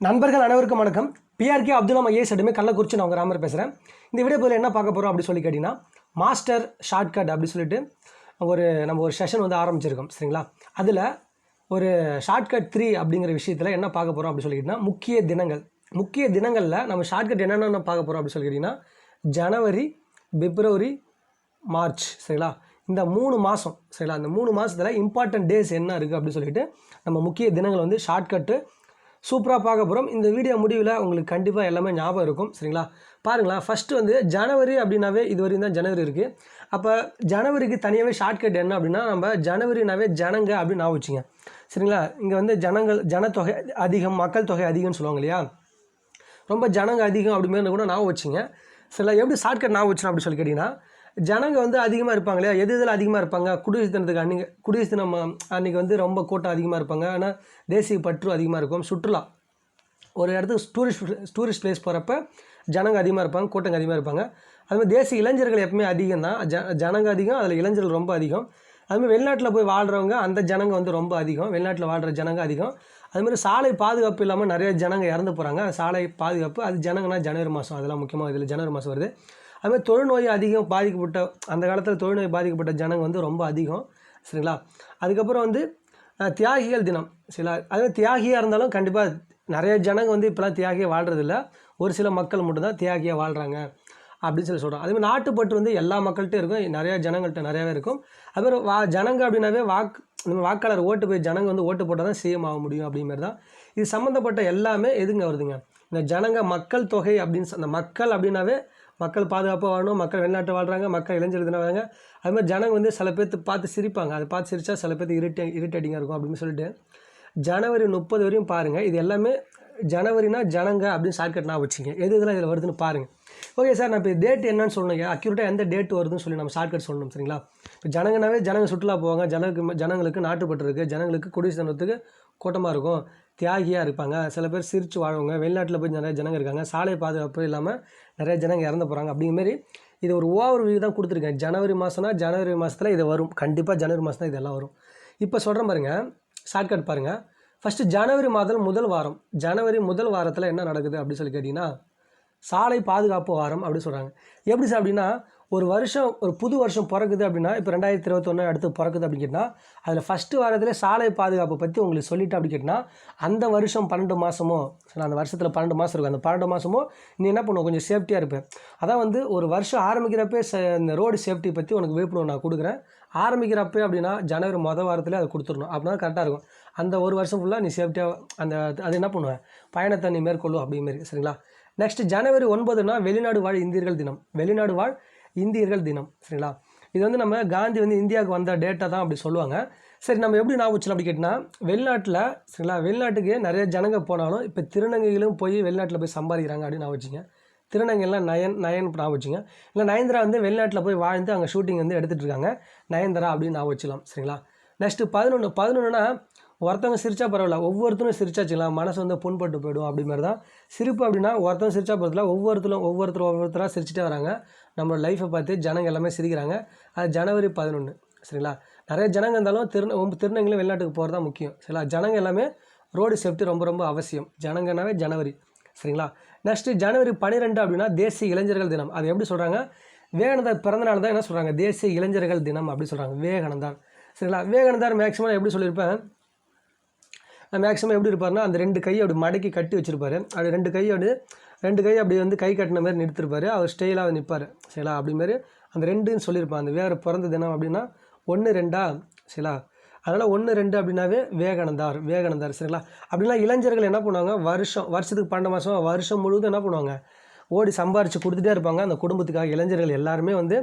நண்பர்கள் அனைவருக்கும் வணக்கம். பிஆர்கே அப்துல்லாம் ஐஏஎஸ் அடிமை கள்ளக்குறிச்சி நான் உங்கள் ராமர் பேசுகிறேன் இந்த வீடியோ என்ன பார்க்க போகிறோம் அப்படின்னு சொல்லி கேட்டிங்கன்னா மாஸ்டர் ஷார்ட்கட் அப்படின்னு சொல்லிட்டு ஒரு நம்ம ஒரு செஷன் வந்து ஆரம்பிச்சிருக்கோம் சரிங்களா? அதில் ஒரு ஷார்ட்கட் த்ரீ அப்படிங்கிற விஷயத்தில் என்ன பார்க்க போகிறோம் அப்படின்னு சொல்லி கேட்டிங்கன்னா முக்கிய தினங்கள். முக்கிய தினங்களில் நம்ம ஷார்ட்கட் என்னென்ன பார்க்க போகிறோம் அப்படின்னு சொல்லி கேட்டிங்கன்னா ஜனவரி பிப்ரவரி மார்ச் சரிங்களா? இந்த மூணு மாதம் சரிங்களா? அந்த மூணு மாதத்தில் இம்பார்ட்டன்ட் டேஸ் என்ன இருக்குது அப்படின்னு சொல்லிட்டு நம்ம முக்கிய தினங்கள் வந்து ஷார்ட்கட்டு சூப்பராக பார்க்க போகிறோம் இந்த வீடியோ முடிவில் உங்களுக்கு கண்டிப்பாக எல்லாமே ஞாபகம் இருக்கும். சரிங்களா? பாருங்களேன் ஃபஸ்ட்டு வந்து ஜனவரி அப்படின்னாவே இது வரையும் தான் ஜனவரி இருக்குது அப்போ ஜனவரிக்கு தனியாகவே ஷார்ட்கட் என்ன அப்படின்னா நம்ம ஜனவரினாவே ஜனங்க அப்படின்னு நான் வச்சுங்க. சரிங்களா? இங்கே வந்து ஜனங்கள் ஜனத்தொகை அதிகம் மக்கள் தொகை அதிகம்னு சொல்லுவாங்க இல்லையா? ரொம்ப ஜனங்க அதிகம் அப்படிமாரி கூட நான் வச்சுங்க. சில எப்படி ஷார்ட்கட் நான் வச்சுனா அப்படி சொல்லி கேட்டிங்கன்னா ஜனங்க வந்து அதிகமாக இருப்பாங்க இல்லையா? எது இதில் அதிகமாக இருப்பாங்க? குடியரசு தினத்துக்கு அன்றைக்கி குடியரசு தினம் அன்றைக்கி வந்து ரொம்ப கூட்டம் அதிகமாக இருப்பாங்க. ஆனால் தேசிய பற்று அதிகமாக இருக்கும். சுற்றுலா. ஒரு இடத்துக்கு டூரிஸ்ட் டூரிஸ்ட் பிளேஸ் போகிறப்ப ஜனங்க அதிகமாக இருப்பாங்க கூட்டங்க அதிகமாக இருப்பாங்க. அதுமாதிரி தேசிய இளைஞர்கள் எப்பவுமே அதிகம் தான். ஜ ஜனங்க அதிகம் அதில் இளைஞர்கள் ரொம்ப அதிகம். அதுமாதிரி வெளிநாட்டில் போய் வாழ்கிறவங்க அந்த ஜனங்க வந்து ரொம்ப அதிகம். வெளிநாட்டில் வாழ்கிற ஜனங்க அதிகம். அதுமாதிரி சாலை பாதுகாப்பு இல்லாமல் நிறைய ஜனங்க இறந்து போகிறாங்க சாலை பாதுகாப்பு அது ஜனங்கன்னா ஜனவரி மாதம் அதெல்லாம் முக்கியமாக இதில் ஜனவரி மாதம் வருது. அதுமாதிரி தொழுநோய் அதிகம் பாதிக்கப்பட்ட அந்த காலத்தில் தொழுநோய் பாதிக்கப்பட்ட ஜனங்க வந்து ரொம்ப அதிகம். சரிங்களா? அதுக்கப்புறம் வந்து தியாகிகள் தினம். சில அது தியாகியாக இருந்தாலும் கண்டிப்பாக நிறைய ஜனங்க வந்து இப்போலாம் தியாகியாக வாழ்கிறதில்ல ஒரு சில மக்கள் மட்டும்தான் தியாகியாக வாழ்கிறாங்க அப்படின்னு சொல்லி சொல்கிறோம் அதேமாதிரி நாட்டுப்பற்று வந்து எல்லா மக்கள்கிட்டையும் இருக்கும். நிறையா ஜனங்கள்கிட்ட நிறையாவே இருக்கும். அதுமாதிரி வா ஜனங்க அப்படின்னாவே வாக்கு வாக்காளர் ஓட்டு போய் ஜனங்க வந்து ஓட்டு போட்டால் தான் சிஎம் ஆக முடியும் அப்படிங்கிறது தான். இது சம்மந்தப்பட்ட எல்லாமே எதுங்க வருதுங்க? இந்த ஜனங்க மக்கள் தொகை அப்படின்னு சொ- அந்த மக்கள் அப்படின்னாவே மக்கள் பாதுகாப்பாக வாழணும் மக்கள் வெளிநாட்டில் வாழ்கிறாங்க மக்கள் இளைஞர் தினம் வராங்க அது மாதிரி ஜனங்க வந்து சில பேர்த்து பார்த்து சிரிப்பாங்க. அதை பார்த்து சிரித்தா சில பேர்த்து இரிட்டே இரிட்டேட்டிங்காக இருக்கும் அப்படின்னு சொல்லிட்டு. ஜனவரி முப்பது வரையும் பாருங்கள் இது எல்லாமே ஜனவரினா ஜனங்க அப்படின்னு ஷார்ட்கட் நான் வச்சுங்க. எது இதெல்லாம் இதில் வருதுன்னு பாருங்கள் ஓகே சார் நான் இப்போ டேட் என்னன்னு சொல்லணுங்க. அக்யூரேட்டாக எந்த டேட் வருதுன்னு சொல்லி நம்ம ஷார்ட்கட் சொல்லணும் சரிங்களா? இப்போ ஜனங்கனாவே ஜனங்க சுற்றுலா போவாங்க. ஜனங்களுக்கு ஜனங்களுக்கு நாட்டுப்பட்டு இருக்குது ஜனங்களுக்கு குடிசை தினத்துக்கு கூட்டமாக இருக்கும். தியாகியாக இருப்பாங்க. சில பேர் சிரித்து வாழ்வாங்க. வெளிநாட்டில் போய் நிறைய ஜனங்க இருக்காங்க. சாலை பாதுகாப்பு இல்லாமல் நிறைய ஜனங்க இறந்து போகிறாங்க அப்படிங்கிற மாதிரி இது ஒரு ஓவர் வியூ தான் கொடுத்துருக்கேன். ஜனவரி மாதம்னா ஜனவரி மாதத்தில் இது வரும். கண்டிப்பாக ஜனவரி மாதம் தான் இதெல்லாம் வரும். இப்போ சொல்கிறேன் பாருங்கள் ஷார்ட்கட் பாருங்கள் ஃபஸ்ட்டு ஜனவரி மாதம் முதல் வாரம். ஜனவரி முதல் வாரத்தில் என்ன நடக்குது அப்படின்னு சொல்லி கேட்டிங்கன்னா சாலை பாதுகாப்பு வாரம் அப்படின்னு சொல்கிறாங்க எப்படி சார் அப்படின்னா ஒரு வருஷம் ஒரு புது வருஷம் பிறக்குது அப்படின்னா இப்போ ரெண்டாயிரத்தி இருபத்தொன்று அடுத்து பிறக்குது அப்படின்னு கேட்டால் அதில் ஃபஸ்ட்டு வாரத்தில் சாலை பாதுகாப்பை பற்றி உங்களுக்கு சொல்லிட்டு அப்படி கேட்டினா அந்த வருஷம் பன்னெண்டு மாதமோ அந்த வருஷத்தில் பன்னெண்டு மாதம் இருக்கும். அந்த பன்னெண்டு மாதமோ நீ என்ன பண்ணுவோம் கொஞ்சம் சேஃப்டியாக இருப்பேன். அதான் வந்து ஒரு வருஷம் ஆரம்பிக்கிறப்பே ச இந்த ரோடு சேஃப்டி பற்றி உனக்கு விழிப்புணர்வு நான் கொடுக்குறேன். ஆரம்பிக்கிறப்பே அப்படின்னா ஜனவரி மொதல் வாரத்தில் அதை கொடுத்துடணும். அப்படின்னா கரெக்டாக இருக்கும். அந்த ஒரு வருஷம் ஃபுல்லாக நீ சேஃப்டியாக அந்த அது என்ன பண்ணுவேன்? பயணத்தை நீ மேற்கொள்ளும் அப்படிமாரி சரிங்களா? நெக்ஸ்ட் ஜனவரி ஒன்பதுனா வெளிநாடு வாழ் இந்தியர்கள் தினம். வெளிநாடு வாழ் இந்தியர்கள் தினம் சரிங்களா? இது வந்து நம்ம காந்தி வந்து இந்தியாவுக்கு வந்த டேட்டா தான் அப்படி சொல்லுவாங்க. சரி நம்ம எப்படி நான் வச்சலாம் அப்படி கேட்டினா வெளிநாட்டில் சரிங்களா? வெளிநாட்டுக்கு நிறைய ஜனங்க போனாலும் இப்போ திருநங்கைகளும் போய் வெளிநாட்டில் போய் சம்பாதிக்கிறாங்க அப்படின்னு நான் வச்சுங்க. திருநங்கைலாம் நயன் நயன் நான் வச்சுங்க. இல்லை நயன்தரா வந்து வெளிநாட்டில் போய் வாழ்ந்து அங்கே ஷூட்டிங் வந்து எடுத்துகிட்டு இருக்காங்க. நயன்தரா அப்படின்னு நான் வச்சலாம் சரிங்களா? நெக்ஸ்ட்டு பதினொன்று பதினொன்றுனா ஒருத்தவங்க சிரிச்சா பரவாயில்ல ஒவ்வொருத்தரும் சிரிச்சா மனசு வந்து புண்பட்டு போயிடும் அப்படி மாதிரி தான். சிரிப்பு அப்படின்னா ஒருத்தவங்க சிரிச்சா பரவாயில்ல ஒவ்வொருத்தரும் ஒவ்வொருத்தரும் ஒவ்வொருத்தராக சிரிச்சிட்டே வராங்க. நம்மளோட லைஃப்பை பார்த்து ஜனங்க எல்லாமே சிரிக்கிறாங்க. அது ஜனவரி பதினொன்று சரிங்களா? நிறைய ஜனங்க இருந்தாலும் திரு திருநங்கையிலும் வெளிநாட்டுக்கு போகிறது தான் முக்கியம். சரிங்களா? ஜனங்க எல்லாமே ரோடு சேஃப்டி ரொம்ப ரொம்ப அவசியம். ஜனங்கனாவே ஜனவரி. சரிங்களா? நெக்ஸ்ட்டு ஜனவரி பன்னிரெண்டு அப்படின்னா தேசிய இளைஞர்கள் தினம். அது எப்படி சொல்கிறாங்க விவேகானந்தர் பிறந்தநாள் தான் என்ன சொல்கிறாங்க தேசிய இளைஞர்கள் தினம் அப்படி சொல்கிறாங்க விவேகானந்தார் சரிங்களா? விவேகானந்தார் மேக்ஸிமம் எப்படி சொல்லியிருப்பேன் மேக்ஸிமம் எப்படி இருப்பாருன்னா அந்த ரெண்டு கையை அப்படி மடக்கி கட்டி வச்சிருப்பாரு. அப்படி ரெண்டு கையை அப்படி ரெண்டு கை அப்படி வந்து கை கட்டின மாதிரி நிறுத்திருப்பார். அவர் ஸ்டைலாக நிற்பார் சரிங்களா அப்படி மாதிரி அந்த ரெண்டுன்னு சொல்லியிருப்பான் அந்த வேறு பிறந்த தினம் அப்படின்னா ஒன்று ரெண்டா? சரிங்களா அதனால் ஒன்று ரெண்டு அப்படின்னாவே வேகானந்தார் வேகானந்தார் சரிங்களா? அப்படின்னா இளைஞர்கள் என்ன பண்ணுவாங்க? வருஷம் வருஷத்துக்கு பன்னெண்டு மாதம் வருஷம் முழுவதும் என்ன பண்ணுவாங்க? ஓடி சம்பாரித்து கொடுத்துட்டே இருப்பாங்க. அந்த குடும்பத்துக்காக இளைஞர்கள் எல்லாருமே வந்து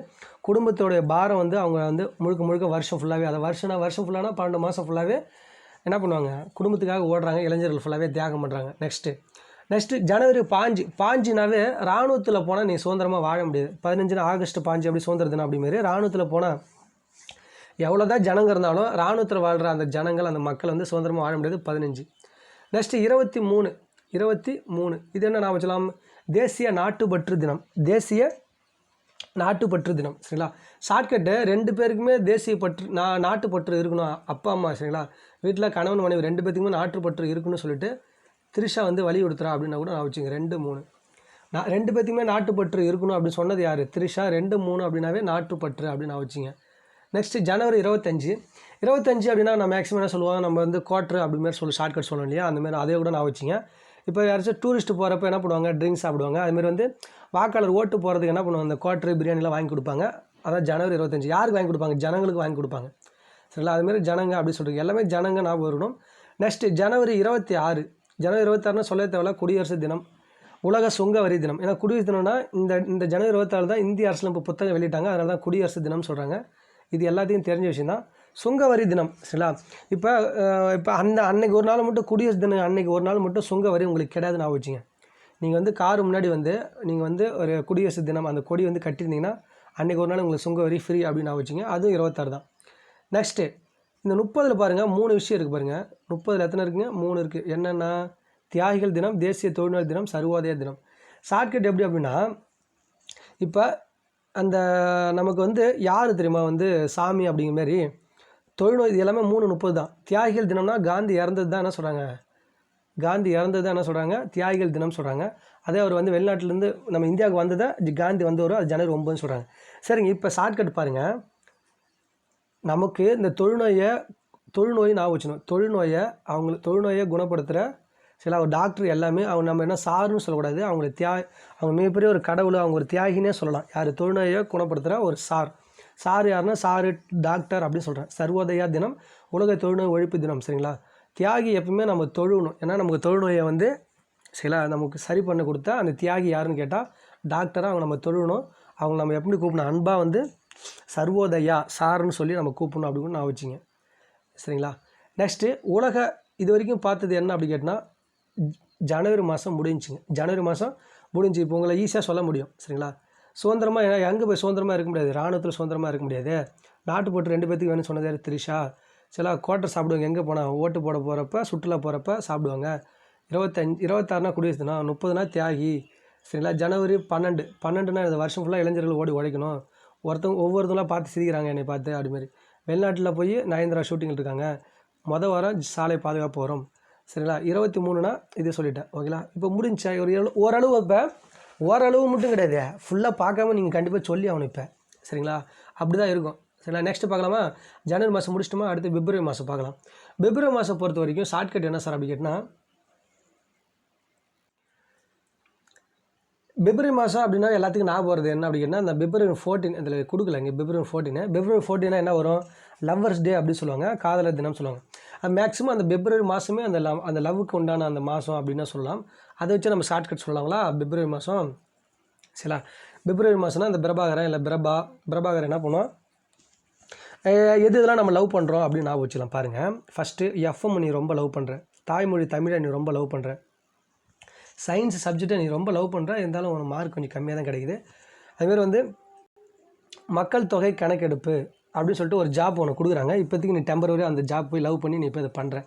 குடும்பத்தோடைய பாரம் வந்து அவங்க வந்து முழுக்க முழுக்க வருஷம் ஃபுல்லாகவே அதை வருஷம்னா வருஷம் ஃபுல்லானா பன்னெண்டு மாதம் ஃபுல்லாகவே என்ன பண்ணுவாங்க? குடும்பத்துக்காக ஓடுறாங்க. இளைஞர்கள் ஃபுல்லாகவே தியாகம் பண்ணுறாங்க நெக்ஸ்ட்டு நெக்ஸ்ட்டு ஜனவரி பாஞ்சு பாஞ்சுனாவே இராணுவத்தில் போனால் நீ சுதந்திரமாக வாழ முடியாது. பதினஞ்சுனா ஆகஸ்ட் பாஞ்சு அப்படி சுதந்திர தினம் அப்படி மாரி இராணுவத்தில் போனால் எவ்வளோ தான் ஜனங்க இருந்தாலும் இராணுவத்தில் வாழ்கிற அந்த ஜனங்கள் அந்த மக்கள் வந்து சுதந்திரமாக வாழ முடியாது பதினஞ்சு. நெக்ஸ்ட்டு இருபத்தி மூணு இருபத்தி மூணு. இது என்ன நான் வச்சலாம் தேசிய நாட்டுப்பற்று தினம். தேசிய நாட்டுப்பற்று தினம் சரிங்களா? ஷார்ட்கட்டு ரெண்டு பேருக்குமே தேசிய பற்று நான் நாட்டுப்பற்று இருக்கணும் அப்பா அம்மா சரிங்களா? வீட்டில் கணவன் மனைவி ரெண்டு பேர்த்துக்குமே நாட்டுப்பற்று இருக்குன்னு சொல்லிட்டு த்ரிஷா வந்து வலியுறுத்துறா அப்படின்னா கூட நான் வச்சுங்க ரெண்டு மூணு. நான் ரெண்டு பேர்த்துக்குமே நாட்டுப்பற்று இருக்கணும் அப்படின்னு சொன்னது யார்? த்ரிஷா ரெண்டு மூணு அப்படின்னாவே நாட்டுப்பற்று அப்படின்னு நான் வச்சுங்க நெக்ஸ்ட்டு ஜனவரி இருபத்தஞ்சி. இருபத்தஞ்சி அப்படின்னா நான் மேக்ஸிமம் என்ன சொல்லுவாங்க? நம்ம வந்து குவாட்ரு அப்படிமாரி சொல்லி ஷார்ட்கட் சொல்லணும் இல்லையா? அந்தமாரி அதே கூட நான் வச்சுங்க இப்போ யாராச்சும் டூரிஸ்ட் போகிறப்ப என்ன பண்ணுவாங்க? ட்ரிங்க்ஸ் சாப்பிடுவாங்க. அதுமாரி வந்து வாக்காளர் ஓட்டு போகிறதுக்கு என்ன பண்ணுவாங்க? அந்த குவாட்ரு பிரியாணிலாம் வாங்கி கொடுப்பாங்க. அதான் ஜனவரி இருபத்தஞ்சி. யாருக்கு வாங்கி கொடுப்பாங்க? ஜனங்களுக்கு வாங்கி கொடுப்பாங்க. சரிங்களா? அதுமாரி ஜனங்க அப்படின்னு சொல்கிறீங்க எல்லாமே ஜனங்க ஞாபகம் வரணும் நெக்ஸ்ட்டு ஜனவரி இருபத்தி ஆறு. ஜனவரி இருபத்தாறுனா சொல்ல தேவையில்ல குடியரசு தினம். உலக சுங்க வரி தினம். ஏன்னா குடியரசு தினம்னா இந்த இந்த ஜனவரி இருபத்தாறு தான் இந்திய அரசில் இப்போ புத்தகம் வெளியிட்டாங்க. அதனால தான் குடியரசு தினம் சொல்கிறாங்க இது எல்லாத்தையும் தெரிஞ்ச விஷயம் தான். சுங்க வரி தினம் சரிங்களா? இப்போ இப்போ அந்த அன்னைக்கு ஒரு நாள் மட்டும் குடியரசு தினம் அன்னைக்கு ஒரு நாள் மட்டும் சுங்க வரி உங்களுக்கு கிடையாது நான் வச்சுங்க. நீங்கள் வந்து கார் முன்னாடி வந்து நீங்கள் வந்து ஒரு குடியரசு தினம் அந்த கொடி வந்து கட்டியிருந்தீங்கன்னா அன்றைக்கி ஒரு நாள் உங்களுக்கு சுங்க வரி ஃப்ரீ அப்படின்னு நான் வச்சுங்க. அதுவும் இருபத்தாறு தான். நெக்ஸ்ட்டு இந்த முப்பதில் பாருங்கள் மூணு விஷயம் இருக்குது பாருங்கள் முப்பதில் எத்தனை இருக்குங்க? மூணு இருக்குது என்னென்னா தியாகிகள் தினம் தேசிய தொழில்நுட்ப தினம் சர்வோதய தினம். ஷார்ட்கட் எப்படி அப்படின்னா இப்போ அந்த நமக்கு வந்து யார் தெரியுமா வந்து சாமி அப்படிங்கிற மாதிரி தொழில்நோய் இது எல்லாமே மூணு முப்பது தான். தியாகிகள் தினம்னா காந்தி இறந்தது தான் என்ன சொல்கிறாங்க காந்தி இறந்தது தான் என்ன சொல்கிறாங்க தியாகிகள் தினம் சொல்கிறாங்க அதே அவர் வந்து வெளிநாட்டிலேருந்து நம்ம இந்தியாவுக்கு வந்ததை ஜி- காந்தி வந்தவரோ அது ஜனவரி ஒம்பதுன்னு சொல்கிறாங்க சரிங்க இப்போ ஷார்ட்கட் பாருங்கள் நமக்கு இந்த தொழுநோயை தொழுநோய் நான் வச்சுக்கணும். தொழுநோயை அவங்க தொழுநோயை குணப்படுத்துகிற சில ஒரு டாக்டர் எல்லாமே அவங்க நம்ம என்ன சாருன்னு சொல்லக்கூடாது. அவங்கள தியா அவங்க மிகப்பெரிய ஒரு கடவுள் அவங்க ஒரு தியாகினே சொல்லலாம். யார்? தொழுநோயை குணப்படுத்துகிற ஒரு சார். சார் யாருன்னா சாரு டாக்டர் அப்படின்னு சொல்கிறேன் சர்வோதயா தினம் உலக தொழுநோய் ஒழிப்பு தினம் சரிங்களா? தியாகி எப்பவுமே நம்ம தொழுணும் ஏன்னா நமக்கு தொழுநோயை வந்து சில நமக்கு சரி பண்ண கொடுத்தா அந்த தியாகி யாருன்னு கேட்டால் டாக்டராக அவங்க நம்ம தொழுணும் அவங்க நம்ம எப்படி கூப்பிடணும்? அன்பாக வந்து சர்வோதயா சார்னு சொல்லி நம்ம கூப்பிடணும் அப்படின்னு நான் வச்சுங்க. சரிங்களா? நெக்ஸ்ட்டு உலக இது வரைக்கும் பார்த்தது என்ன அப்படி கேட்டால் ஜனவரி மாதம் முடிஞ்சுங்க. ஜனவரி மாதம் முடிஞ்சு இப்போ உங்களை ஈஸியாக சொல்ல முடியும். சரிங்களா? சுதந்திரமாக எங்கே போய் சுதந்திரமாக இருக்க முடியாது? ராணுவத்தில் சுதந்திரமாக இருக்க முடியாது. நாட்டு போட்டு ரெண்டு பேத்துக்கு வேணும்னு சொன்னதே திரிஷா. சில கோட்டை சாப்பிடுவாங்க. எங்கே போனால் ஓட்டு போட போகிறப்ப சுற்றுலா போகிறப்ப சாப்பிடுவாங்க. இருபத்தஞ்சு இருபத்தாறுனா குடியரசு தினம் முப்பதுனா தியாகி. சரிங்களா? ஜனவரி பன்னெண்டு. பன்னெண்டுனா இந்த வருஷம் ஃபுல்லாக இளைஞர்கள் ஓடி உழைக்கணும். ஒருத்தவங்க ஒவ்வொருத்தவங்களாம் பார்த்து சிரிக்கிறாங்க என்னை பார்த்து அதுமாரி வெளிநாட்டில் போய் நயன்தரா ஷூட்டிங்கில் இருக்காங்க. மொதல் வாரம் சாலை பாதுகாப்பு வரும். சரிங்களா? இருபத்தி மூணுனா இது சொல்லிட்டேன். ஓகேங்களா? இப்போ முடிஞ்சா ஒரு ஓரளவு இப்போ ஓரளவு மட்டும் கிடையாது. ஃபுல்லாக பார்க்காம நீங்கள் கண்டிப்பாக சொல்லி ஆகணும் இப்போ. சரிங்களா? அப்படி தான் இருக்கும். சரிங்களா? நெக்ஸ்ட் பார்க்கலாமா? ஜனவரி மாதம் முடிச்சிட்டோமா? அடுத்து பிப்ரவரி மாதம் பார்க்கலாம். பிப்ரவரி மாதம் பொறுத்த வரைக்கும் ஷார்ட்கட் என்ன சார் அப்படி கேட்டால் பிப்ரவரி மாதம் அப்படின்னா எல்லாத்துக்கும் ஞாபகம் வருது. என்ன அப்படின்னா அந்த பிப்ரவரி ஃபோர்டீன் இதில் கொடுக்கல இங்கே பிப்ரவரி ஃபோர்டீன் பிப்ரவரி ஃபோர்டீனா என்ன வரும்? லவ்வர்ஸ் டே அப்படின்னு சொல்லுவாங்க. காதலர் தினம் சொல்லுவாங்க. அது மேக்ஸிமம் அந்த பிப்ரவரி மாதமே அந்த லவ் அந்த லவ்வுக்கு உண்டான அந்த மாதம் அப்படின்னா சொல்லலாம். அதை வச்சு நம்ம ஷார்ட்கட் சொல்லலாங்களா? பிப்ரவரி மாதம் சரிங்களா? பிப்ரவரி மாதம்னா அந்த பிரபாகரன் இல்லை பிரபா பிரபாகரன் என்ன பண்ணுவோம் எது இதெல்லாம் நம்ம லவ் பண்ணுறோம் அப்படின்னு நான் வச்சுக்கலாம். பாருங்கள் ஃபஸ்ட்டு எஃப்எம் நீ ரொம்ப லவ் பண்ணுற தாய்மொழி தமிழை நீ ரொம்ப லவ் பண்ணுற சயின்ஸ் சப்ஜெக்டை நீ ரொம்ப லவ் பண்ணுற இருந்தாலும் உனக்கு மார்க் கொஞ்சம் கம்மியாக தான் கிடைக்குது. அதுமாரி வந்து மக்கள் தொகை கணக்கெடுப்பு அப்படின்னு சொல்லிட்டு ஒரு ஜாப் உனக்கு கொடுக்குறாங்க. இப்போதைக்கு நீ டெம்பரவரி அந்த ஜாப் போய் லவ் பண்ணி நீ இப்போ இதை பண்ணுற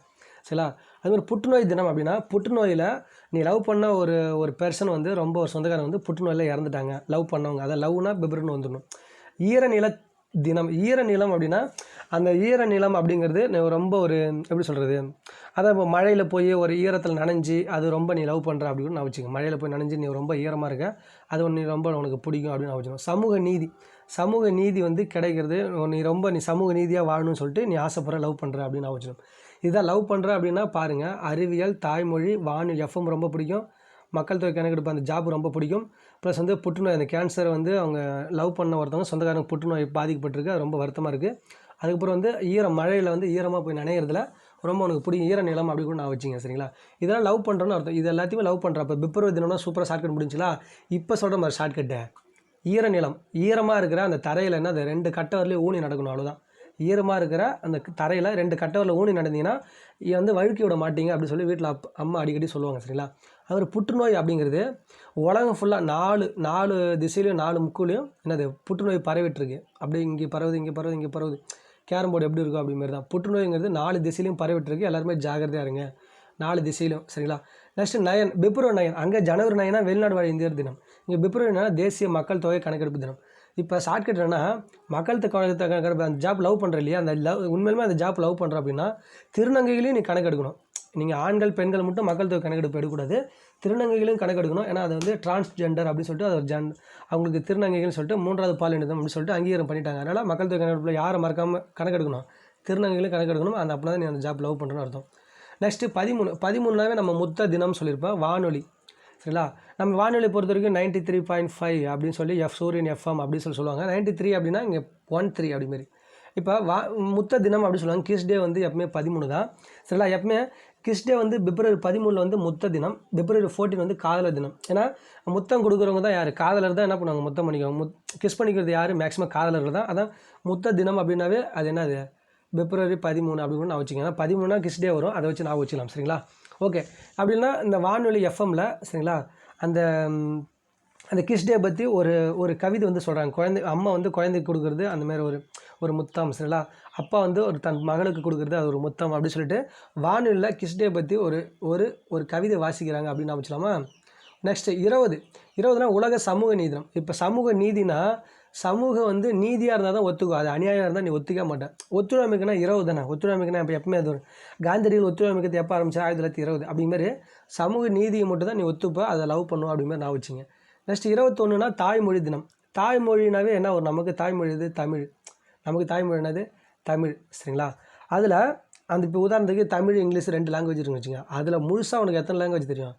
சரிங்களா அதுமாதிரி புற்றுநோய் தினம் அப்படின்னா புற்றுநோயில் நீ லவ் பண்ண ஒரு ஒரு பெர்சன் வந்து ரொம்ப ஒரு சொந்தக்காரன் வந்து புற்றுநோயில் இறந்துட்டாங்க. லவ் பண்ணவங்க. அதை லவ்னா பிப்ரவரின்னு வந்துடணும். ஈரநில தினம் ஈர நிலம் அப்படின்னா அந்த ஈர நிலம் அப்படிங்கிறது ரொம்ப ஒரு எப்படி சொல்கிறது அதான் இப்போ மழையில் போய் ஒரு ஈரத்தில் நனைஞ்சு அது ரொம்ப நீ லவ் பண்ணுற அப்படின்னு நான் வச்சுக்கோங்க. மழையில் போய் நனைஞ்சு நீ ரொம்ப ஈரமாக இருக்க அது ஒன்று ரொம்ப உனக்கு பிடிக்கும் அப்படின்னு நான் வச்சுக்கோங்க. சமூக நீதி. சமூக நீதி வந்து கிடைக்கிறது நீ ரொம்ப நீ சமூக நீதியாக வாழணும்னு சொல்லிட்டு நீ ஆசைப்படுற லவ் பண்ணுற அப்படின்னு நான் வச்சுக்கணும் இதான் லவ் பண்ணுற அப்படின்னா பாருங்கள் அறிவியல் தாய்மொழி வானு எஃப்எம் ரொம்ப பிடிக்கும். மக்கள் தொகை கணக்கெடுப்பு அந்த ஜாப் ரொம்ப பிடிக்கும். ப்ளஸ் வந்து புற்றுநோய் அந்த கேன்சர் வந்து அவங்க லவ் பண்ண ஒருத்தவங்க சொந்தக்காரங்க புற்றுநோய் பாதிக்கப்பட்டிருக்கு. அது ரொம்ப வருத்தமாக இருக்குது அதுக்கப்புறம் வந்து ஈரம் மழையில் வந்து ஈரமாக போய் நனையிறதுல ரொம்ப உனக்கு பிடிக்கும். ஈர நிலம் அப்படி கூட நான் வச்சிங்க சரிங்களா? இதெல்லாம் லவ் பண்ணுறோன்னு அர்த்தம். இது எல்லாத்தையுமே லவ் பண்ணுறப்ப பிப்ரவரி தினம்னா சூப்பராக ஷார்ட்கட் முடிஞ்சுங்களா இப்போ சொல்கிற மாதிரி ஷார்ட்கட்டை ஈரநிலம் ஈரமாக இருக்கிற அந்த தரையில் என்ன அந்த ரெண்டு கட்டை வரலையும் ஊனி நடக்கணும் அவ்வளோதான் ஈரமாக இருக்கிற அந்த தரையில் ரெண்டு கட்டவரில் ஊனி நடந்தீங்கன்னா வந்து வழுக்கி விட மாட்டீங்க அப்படின்னு சொல்லி வீட்டில் அப் அம்மா அடிக்கடி சொல்லுவாங்க சரிங்களா? அது புற்றுநோய் அப்படிங்கிறது உலகம் ஃபுல்லாக நாலு நாலு திசையிலையும் நாலு முக்குலையும் என்னது புற்றுநோய் பரவிட்டுருக்கு. அப்படி இங்கே பரவுது இங்கே பரவுது இங்கே பரவுது. கேரம் போர்டு எப்படி இருக்கும் அப்படிமாரி தான். புற்றுநோய்ங்கிறது நாலு திசையிலையும் பரவிட்டுருக்கு. எல்லாருமே ஜாகிரதையாக இருங்க. நாலு திசையிலும் சரிங்களா? Next nine February nine. அங்கே ஜனவரி நயனா வெளிநாடு வாழ் இந்தியர் தினம். இங்கே பிப்ரவரி நயனா தேசிய மக்கள் தொகை கணக்கெடுப்பு தினம். இப்போ ஷார்ட்கட் என்னன்னா மக்கள் தொகை கணக்கெடுப்பு அந்த ஜாப் லவ் பண்ணுற இல்லையா? அந்த லவ் உண்மையிலுமே அந்த ஜாப் லவ் பண்ணுற அப்படின்னா திருநங்கைகளையும் நீ கணக்கெடுக்கணும். நீங்கள் ஆண்கள் பெண்கள் மட்டும் மக்கள் தொகை கணக்கெடுப்பு எடுக்கக்கூடாது. திருநங்கைகளையும் கணக்கெடுக்கணும். ஏன்னா அது வந்து டிரான்ஸ்ஜெண்டர் அப்படின்னு சொல்லிட்டு அது ஜென் அவங்களுக்கு திருநங்கைகள்னு சொல்லிட்டு மூன்றாவது பாலினதம் அப்படின்னு சொல்லிட்டு அங்கீகாரம் பண்ணிட்டாங்க. அதனால் மக்கள் தொகை கணக்கெடுப்பில் யாரை மறக்காமல் கணக்கெடுக்கணும்? திருநங்கைகளையும் கணக்கெடுக்கணும். அந்த அப்படின்னா தான் நீ அந்த ஜாப் லவ் பண்ணுறேன்னு அர்த்தம். நெக்ஸ்ட்டு பதிமூணு பதிமூணுனாவே நம்ம முத்த தினம் சொல்லியிருப்போம். வானொலி. சரிங்களா? நம்ம வானொலி பொறுத்த வரைக்கும் நைன்ட்டி த்ரீ பாயிண்ட் ஃபைவ் அப்படின்னு சொல்லி எஃப் சூரியன் எஃப்எம் அப்படின்னு சொல்லி சொல்லுவாங்க. நைன்ட்டி த்ரீ அப்படின்னா இங்கே ஒன் த்ரீ அப்படிமாரி. இப்போ வா முத்த தினம் அப்படின்னு சொல்லுவாங்க. கிஸ் டே வந்து எப்பவுமே பதிமூணு தான். சரிங்களா? எப்பவுமே கிறிஸ்டே வந்து பிப்ரவரி பதிமூணில் வந்து முத்த தினம் பிப்ரவரி ஃபோர்டீன் வந்து காதலர் தினம். ஏன்னா முத்தம் கொடுக்குறவங்க தான் யார்? காதலர் தான் என்ன பண்ணுவாங்க? முத்தம் பண்ணிக்குவாங்க. முத் கிஸ் பண்ணிக்கிறது யார்? மேக்ஸிமம் காதலர்கள் தான். அதான் முத்த தினம் அப்படின்னாவே அது என்னது? பிப்ரவரி பதிமூணு அப்படின்னு நான் வச்சுக்கோங்க. ஏன்னா பதிமூணா கிறிஸ்டே வரும். அதை வச்சு நான் வச்சுக்கலாம். சரிங்களா? ஓகே அப்படின்னா இந்த வானொலி எஃப்எம்மில் சரிங்களா? அந்த அந்த கிஸ் டே பற்றி ஒரு ஒரு கவிதை வந்து சொல்கிறாங்க குழந்தை அம்மா வந்து குழந்தைக்கு கொடுக்குறது அந்த மாதிரி ஒரு ஒரு முத்தம் சரிங்களா? அப்பா வந்து ஒரு தன் மகளுக்கு கொடுக்குறது அது ஒரு முத்தம் அப்படின்னு சொல்லிட்டு வானொலியில் கிஸ் டே பற்றி ஒரு ஒரு ஒரு கவிதை வாசிக்கிறாங்க அப்படின்னு நான் வச்சுலாமா நெக்ஸ்ட்டு இருபது. இருபதுனா உலக சமூக நீதி இப்போ சமூக நீதினா சமூகம் வந்து நீதியாக இருந்தால் தான் ஒத்துக்கும். அது அநியாயம் இருந்தால் நீ ஒத்துக்க மாட்டேன் ஒத்துழைமைக்குனா இருபது தானே? ஒத்துழைமைக்குனா இப்போ எப்பவுமே அது வரும் காந்தியடிகள் ஒத்துழைமைக்கிறது எப்போ ஆரம்பிச்சா ஆயிரத்தி தொள்ளாயிரத்தி இருபது. அப்படிங்கிற சமூக நீதியை மட்டும் தான் நீ ஒத்துப்ப அதை லவ் பண்ணும் அப்படிங்கிற நான் வச்சுங்க நெக்ஸ்ட் இருபத்தொன்றுனா தாய்மொழி தினம். தாய்மொழினாவே என்ன ஒரு நமக்கு தாய்மொழி இது தமிழ். நமக்கு தாய்மொழி என்னது? தமிழ். சரிங்களா? அதில் அந்த இப்போ உதாரணத்துக்கு தமிழ் இங்கிலீஷ் ரெண்டு லாங்குவேஜ் இருக்குன்னு வச்சுங்க அதில் முழுசாக உனக்கு எத்தனை லாங்குவேஜ் தெரியும்?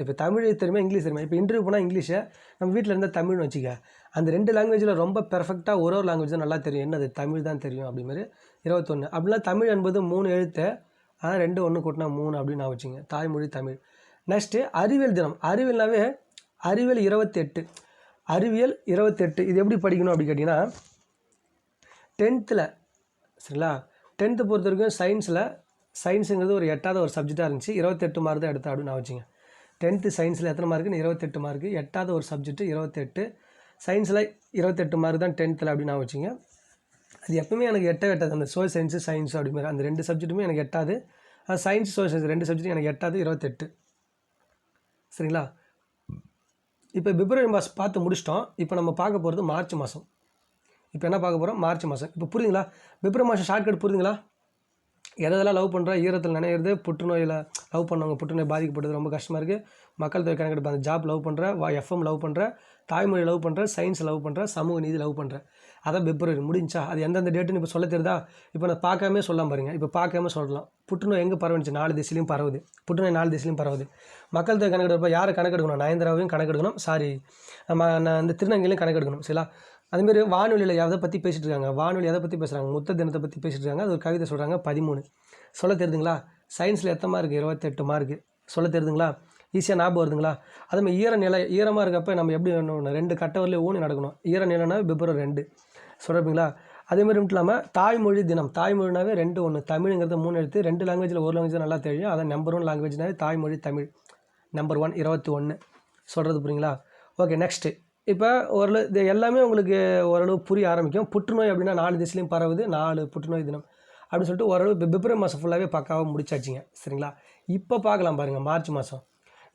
இப்போ தமிழ் தெரியுமா இங்கிலீஷ் தெரியுமா? இப்போ இன்டர்வியூ போனால் இங்கிலீஷை நம்ம வீட்டில் இருந்தால் தமிழ்னு வச்சுக்க. அந்த ரெண்டு லாங்குவேஜில் ரொம்ப பெர்ஃபெக்டாக ஒரு ஒரு லாங்குவேஜ் தான் நல்லா தெரியும். என்னது? தமிழ் தான் தெரியும் அப்படி மாதிரி இருபத்தொன்று அப்படிலாம் தமிழ் என்பது மூணு எழுத்து. ஆனால் ரெண்டு ஒன்று கூட்டினா மூணு அப்படின்னு நான் வச்சுங்க தாய்மொழி தமிழ். நெக்ஸ்ட்டு அறிவியல் தினம். அறிவியல்னாவே அறிவியல் இருபத்தெட்டு. அறிவியல் இருபத்தெட்டு. இது எப்படி படிக்கணும் அப்படி கேட்டிங்கன்னா டென்த்தில் சரிங்களா? டென்த்து பொறுத்த வரைக்கும் சயின்ஸில் சயின்ஸுங்கிறது ஒரு எட்டாவது ஒரு சப்ஜெக்டாக இருந்துச்சு. இருபத்தெட்டு மார்க் தான் எடுத்தா அப்படின்னு நான் வச்சுங்க டென்த்து சயின்ஸில் எத்தனை மார்க்குன்னு இருபத்தெட்டு மார்க்கு எட்டாவது ஒரு சப்ஜெக்ட்டு இருபத்தெட்டு. சயின்ஸில் இருபத்தெட்டு மார்க் தான் டென்த்தில் அப்படின்னு நான் வச்சுங்க அது எப்பவுமே எனக்கு எட்ட எட்டாது. அந்த சோஷியல் சயின்ஸு சயின்ஸ் அப்படிங்கிற அந்த ரெண்டு சப்ஜெக்ட்டுமே எனக்கு எட்டாது. சயின்ஸ் சோஷியல் சயின்ஸ் ரெண்டு சப்ஜெக்ட்டும் எனக்கு எட்டாவது இருபத்தெட்டு. சரிங்களா? இப்போ பிப்ரவரி மாதம் பார்த்து முடிச்சிட்டோம். இப்போ நம்ம பார்க்க போகிறது மார்ச் மாதம். இப்போ என்ன பார்க்க போகிறோம்? மார்ச் மாதம். இப்போ புரியுதுங்களா? பிப்ரவரி மாதம் ஷார்ட்கட் புரியுதுங்களா? எதெல்லாம் லவ் பண்ணுறா ஈரத்தில் நினைக்கிறது புற்றுநோயில் லவ் பண்ணவங்க புற்றுநோய் பாதிக்கப்பட்டது ரொம்ப கஷ்டமாக இருக்குது மக்கள் தொகை கணக்கெடுப்பாங்க அந்த ஜாப் லவ் பண்ணுற வா எஃப்எம் லவ் பண்ணுற தாய்மொழி லவ் பண்ணுற சயின்ஸ் லவ் பண்ணுற சமூக நீதி லவ் பண்ணுற அதான் பிப்ரவரி முடிஞ்சா அது எந்தெந்த டேட்டுன்னு இப்போ சொல்ல தெரியுதா? இப்போ நான் பார்க்காம சொல்லலாம் பாருங்க. இப்போ பார்க்காம சொல்லலாம். புற்றுநோய் எங்கே பரவுச்சு நாலு திசையிலையும் பரவுது. புற்றுநோய் நாலு திசையிலையும் பரவுது. மக்கள் தொகை கணக்கெடுப்ப யாரை கணக்கெடுக்கணும்? நயன்தராவையும் கணக்கெடுக்கணும். சாரி நம்ம நான் இந்த திருநங்கையிலையும் கணக்கெடுக்கணும். சரிங்களா? அதுமாரி வானொலியில் எதை பற்றி பேசிகிட்டு இருக்காங்க? வானொலி எதை பற்றி பேசுகிறாங்க முத்த தினத்தை பற்றி பேசிகிட்டு இருக்காங்க. அது ஒரு கவிதை சொல்கிறாங்க பதிமூணு. சொல்ல தெரியுதுங்களா? சயின்ஸில் எத்தனை மார்க் இருபத்தெட்டு மார்க்கு சொல்ல தெரியுதுங்களா? ஈஸியாக ஞாபகம் வருதுங்களா? அதுமாதிரி ஈர நிலை ஈரமாக இருக்கப்போ நம்ம எப்படி ரெண்டு கட்டவரில் ஊனி நடக்கணும். ஈர நிலைனா பிப்ரவரி ரெண்டு. சொல்கிறப்பீங்களா அதே மாதிரி மட்டும் இல்லாமல் தாய்மொழி தினம். தாய்மொழினாவே ரெண்டு ஒன்று தமிழுங்கிறது மூணு எழுத்து ரெண்டு லாங்குவேஜில் ஒரு லாங்குவேஜ் நல்லா தெரியும். அதான் நம்பர் ஒன் லாங்குவேஜ்னாவே தாய்மொழி தமிழ். நம்பர் ஒன் இருபத்தி ஒன்று சொல்கிறது புரியுங்களா? ஓகே நெக்ஸ்ட்டு இப்போ ஓரளவு இது எல்லாமே உங்களுக்கு ஓரளவு புரிய ஆரம்பிக்கும். புற்றுநோய் அப்படின்னா நாலு திசையிலையும் பரவுது. நாலு புற்றுநோய் தினம். அப்படின்னு சொல்லிட்டு ஓரளவு இப்போ பிப்ரவரி மாதம் ஃபுல்லாகவே பக்காவாக முடிச்சாச்சுங்க. சரிங்களா? இப்போ பார்க்கலாம் பாருங்கள் மார்ச் மாதம்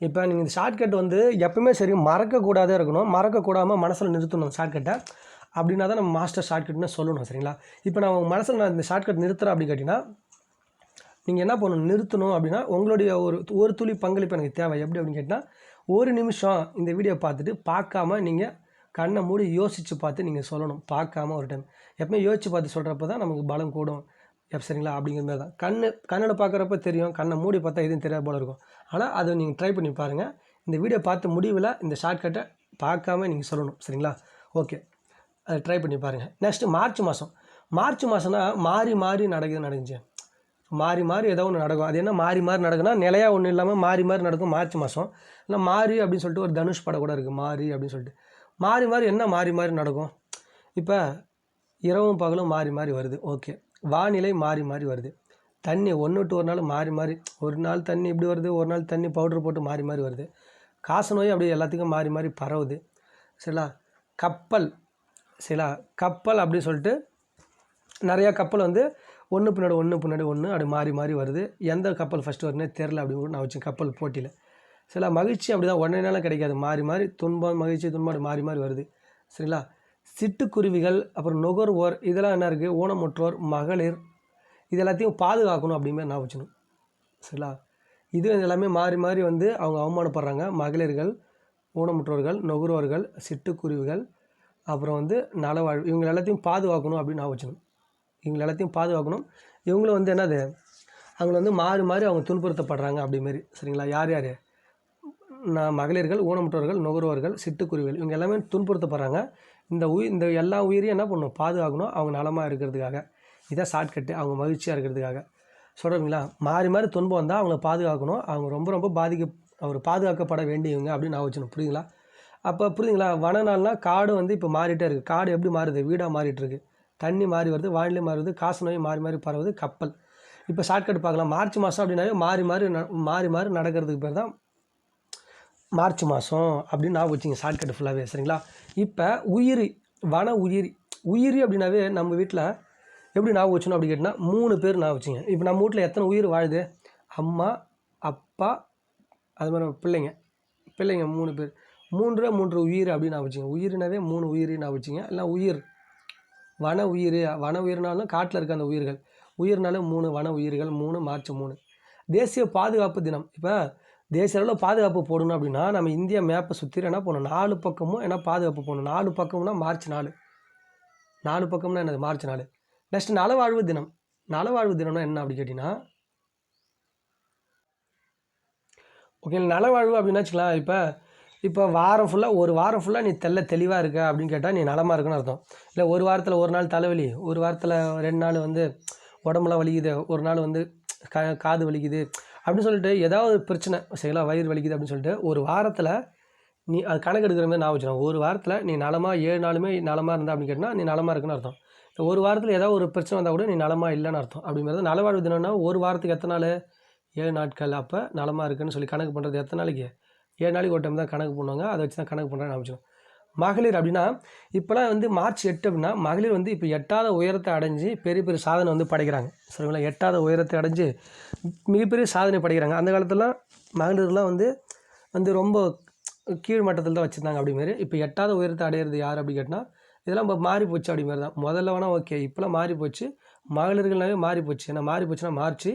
இப்போ நீங்கள் இந்த ஷார்ட்கட் வந்து எப்பவுமே சரி மறக்கக்கூடாதே இருக்கணும். மறக்கக்கூடாமல் மனசில் நிறுத்தணும் ஷார்ட்கட்டை அப்படின்னா தான் நம்ம மாஸ்டர் ஷார்ட்கட்னு சொல்லணும் சரிங்களா? இப்போ நான் உங்கள் மனசில் நான் இந்த ஷார்ட்கட் நிறுத்துறேன் அப்படின்னு கேட்டிங்கன்னா நீங்கள் என்ன பண்ணணும்? நிறுத்தணும் அப்படின்னா உங்களுடைய ஒரு ஒரு துளி பங்களிப்பு எனக்கு தேவை. எப்படி அப்படின்னு கேட்டால் ஒரு நிமிஷம் இந்த வீடியோ பார்த்துட்டு பார்க்காம நீங்கள் கண்ணை மூடி யோசித்து பார்த்து நீங்கள் சொல்லணும். பார்க்காம ஒரு டைம் எப்பவுமே யோசித்து பார்த்து சொல்கிறப்ப தான் நமக்கு பலம் கூடும். எப் சரிங்களா? அப்படிங்கிற மாதிரி தான். கண் கண்ணில் பார்க்குறப்ப தெரியும். கண்ணை மூடி பார்த்தா எதுவும் தெரியாத போல இருக்கும். ஆனால் அதை நீங்கள் ட்ரை பண்ணி பாருங்கள் இந்த வீடியோ பார்த்து முடிவில் இந்த ஷார்ட்கட்டை பார்க்காம நீங்கள் சொல்லணும். சரிங்களா? ஓகே அதை ட்ரை பண்ணி பாருங்கள் நெக்ஸ்ட்டு மார்ச் மாதம் மார்ச் மாதம்னா மாறி மாறி நடக்குது நடந்துச்சு மாறி மாறி ஏதோ ஒன்று நடக்கும் அது என்ன மாறி மாறி நடக்குன்னா நிலையாக ஒன்றும் இல்லாமல் மாறி மாறி நடக்கும் மார்ச் மாதம் இல்லை மாறி அப்படின்னு சொல்லிட்டு ஒரு தனுஷ் படம் கூட இருக்குது மாறி அப்படின்னு சொல்லிட்டு மாறி மாறி என்ன மாறி மாறி நடக்கும் இப்போ இரவும் பகலும் மாறி மாறி வருது ஓகே வானிலை மாறி மாறி வருது தண்ணி ஒன்று விட்டு ஒரு நாள் மாறி மாறி ஒரு நாள் தண்ணி இப்படி வருது ஒரு நாள் தண்ணி பவுட்ரு போட்டு மாறி மாறி வருது காசு நோய் அப்படியே எல்லாத்துக்கும் மாறி மாறி பரவுது சரிங்களா கப்பல் சரிங்களா கப்பல் அப்படின்னு சொல்லிட்டு நிறையா கப்பல் வந்து ஒன்று பின்னாடி ஒன்று பின்னாடி ஒன்று அப்படி மாறி மாறி வருது. எந்த கப்பல் ஃபஸ்ட்டு வருதுனே தெரில அப்படின்னு கூட நான் வச்சேன் கப்பல் போட்டியில். சில மகிழ்ச்சி அப்படி தான் உடனே நாளும் கிடைக்காது. மாறி மாறி துன்பம் மகிழ்ச்சி துன்பம் அப்படி மாறி மாறி வருது. சரிங்களா? சிட்டுக்குருவிகள் அப்புறம் நுகர்வோர் இதெல்லாம் என்ன இருக்குது ஊனமுற்றோர் மகளிர் இது எல்லாத்தையும் பாதுகாக்கணும் அப்படிங்கிற நான் வச்சுக்கணும். சரிங்களா? இது எல்லாமே மாறி மாறி வந்து அவங்க அவமானப்படுறாங்க. மகளிர்கள் ஊனமுற்றோர்கள் நுகர்வோர்கள் சிட்டுக்குருவிகள் அப்புறம் வந்து நலவாழ் இவங்க எல்லாத்தையும் பாதுகாக்கணும் அப்படின்னு நான் வச்சுக்கணும். இவங்க எல்லாத்தையும் பாதுகாக்கணும். இவங்களும் வந்து என்னது? அவங்கள வந்து மாறி மாறி அவங்க துன்புறுத்தப்படுறாங்க அப்படிமாரி சரிங்களா? யார் யார்? நான் மகளிர்கள் ஊனமுற்றோர்கள் நுகர்வோர்கள் சிட்டுக்குருவிகள் இவங்க எல்லாமே துன்புறுத்தப்படுறாங்க. இந்த உயிர் இந்த எல்லா உயிரையும் என்ன பண்ணணும்? பாதுகாக்கணும். அவங்க நலமாக இருக்கிறதுக்காக. இதான் ஷார்ட்கட்டு அவங்க மகிழ்ச்சியாக இருக்கிறதுக்காக. சொல்கிறீங்களா மாறி மாறி துன்பம் வந்தால் அவங்கள பாதுகாக்கணும். அவங்க ரொம்ப ரொம்ப பாதிக்க அவர் பாதுகாக்கப்பட வேண்டியவங்க அப்படின்னு நான் வச்சுக்கணும். புரியுங்களா அப்போ புரியுதுங்களா? வனநாள்னா காடு வந்து இப்போ மாறிட்டே இருக்குது காடு எப்படி மாறுது? வீடாக மாறிட்டுருக்கு தண்ணி மாறி வருது வானிலை மாறுவது காசு நோய் மாறி மாறி பரவுது கப்பல். இப்போ ஷார்ட்கட் பார்க்கலாம். மார்ச் மாதம் அப்படின்னாவே மாறி மாறி மாறி மாறி நடக்கிறதுக்கு பேர் தான் மார்ச் மாதம் அப்படின்னு நான் வச்சுங்க ஷார்ட்கட் ஃபுல்லாகவே சரிங்களா? இப்போ உயிரி வன உயிரி உயிரி அப்படின்னாவே நம்ம வீட்டில் எப்படி நான் வச்சணும் அப்படி கேட்டினா மூணு பேர் ஞாபகம் வச்சுங்க இப்போ நம்ம வீட்டில் எத்தனை உயிர் வாழுது? அம்மா அப்பா அது மாதிரி பிள்ளைங்க பிள்ளைங்க மூணு பேர். மூன்று மூன்று உயிர் அப்படின்னு வச்சுங்க உயிர்னாவே மூணு உயிர் வச்சுங்க இல்லை உயிர். வன உயிர். வன உயிர்னாலும் காட்டில் இருக்க அந்த உயிர்கள். உயிர்னாலும் மூணு வன உயிர்கள் மூணு மார்ச் மூணு. தேசிய பாதுகாப்பு தினம். இப்போ தேசிய அளவில் பாதுகாப்பு போடணும் அப்படின்னா நம்ம இந்தியா மேப்பை சுற்றி என்ன பண்ணணும் நாலு பக்கமும் என்ன பாதுகாப்பு போடணும்? நாலு பக்கம்னா மார்ச் நாலு. நாலு பக்கம்னா என்னது? மார்ச் நாலு. நெக்ஸ்ட் நலவாழ்வு தினம். நலவாழ்வு தினம்னா என்ன அப்படி கேட்டிங்கன்னா ஓகே நலவாழ்வு அப்படின்னா வச்சுக்கலாம். இப்போ இப்போ வாரம் ஃபுல்லாக ஒரு வாரம் ஃபுல்லாக நீ தெல்ல தெளிவாக இருக்க அப்படின்னு கேட்டால் நீ நலமாக இருக்குன்னு அர்த்தம். இல்லை ஒரு வாரத்தில் ஒரு நாள் தலைவலி ஒரு வாரத்தில் ரெண்டு நாள் வந்து உடம்புலாம் வலிக்குது ஒரு நாள் வந்து கா காது வலிக்குது அப்படின்னு சொல்லிட்டு ஏதாவது ஒரு பிரச்சனை சரிங்களா வயிறு வலிக்குது அப்படின்னு சொல்லிட்டு ஒரு வாரத்தில் நீ அது கணக்கு எடுக்கிற மாதிரி நான் வச்சுருவேன் ஒரு வாரத்தில் நீ நலமாக ஏழு நாளுமே நலமாக இருந்தா அப்படின்னு கேட்டால் நீ நலமாக இருக்குன்னு அர்த்தம். ஒரு வாரத்தில் ஏதாவது ஒரு பிரச்சனை வந்தால் கூட நீ நலமாக இல்லைன்னு அர்த்தம். அப்படிங்கிறது நலவாழ்வு தினம்னா ஒரு வாரத்துக்கு எத்தனை நாள்? ஏழு நாட்கள். அப்போ நலமாக இருக்குன்னு சொல்லி கணக்கு பண்ணுறது எத்தனை நாளைக்கு? ஏழு நாளைக்கு ஒரு டைம் தான் கணக்கு பண்ணுவாங்க. அதை வச்சு தான் கணக்கு பண்ணுறேன் ஆரம்பிச்சிடும் மகளிர் அப்படின்னா இப்போலாம் வந்து மார்ச் எட்டு அப்படின்னா மகளிர் வந்து இப்போ எட்டாத உயரத்தை அடைஞ்சு பெரிய பெரிய சாதனை வந்து படைக்கிறாங்க. சரிங்களா? எட்டாத உயரத்தை அடைஞ்சு மிகப்பெரிய சாதனை படைக்கிறாங்க. அந்த காலத்துலலாம் மகளிர்லாம் வந்து வந்து ரொம்ப கீழ் மட்டத்தில் தான் வச்சுருந்தாங்க அப்படிமாரி. இப்போ எட்டாத உயரத்தை அடையிறது யார் அப்படி கேட்டால் இதெல்லாம் இப்போ மாறி போச்சு அப்படிமாரி தான். முதல்ல வேணால் ஓகே இப்போலாம் மாறி போச்சு. மகளிர்கள்னாவே மாறி போச்சு. ஏன்னா மாறி போச்சுன்னா மார்ச்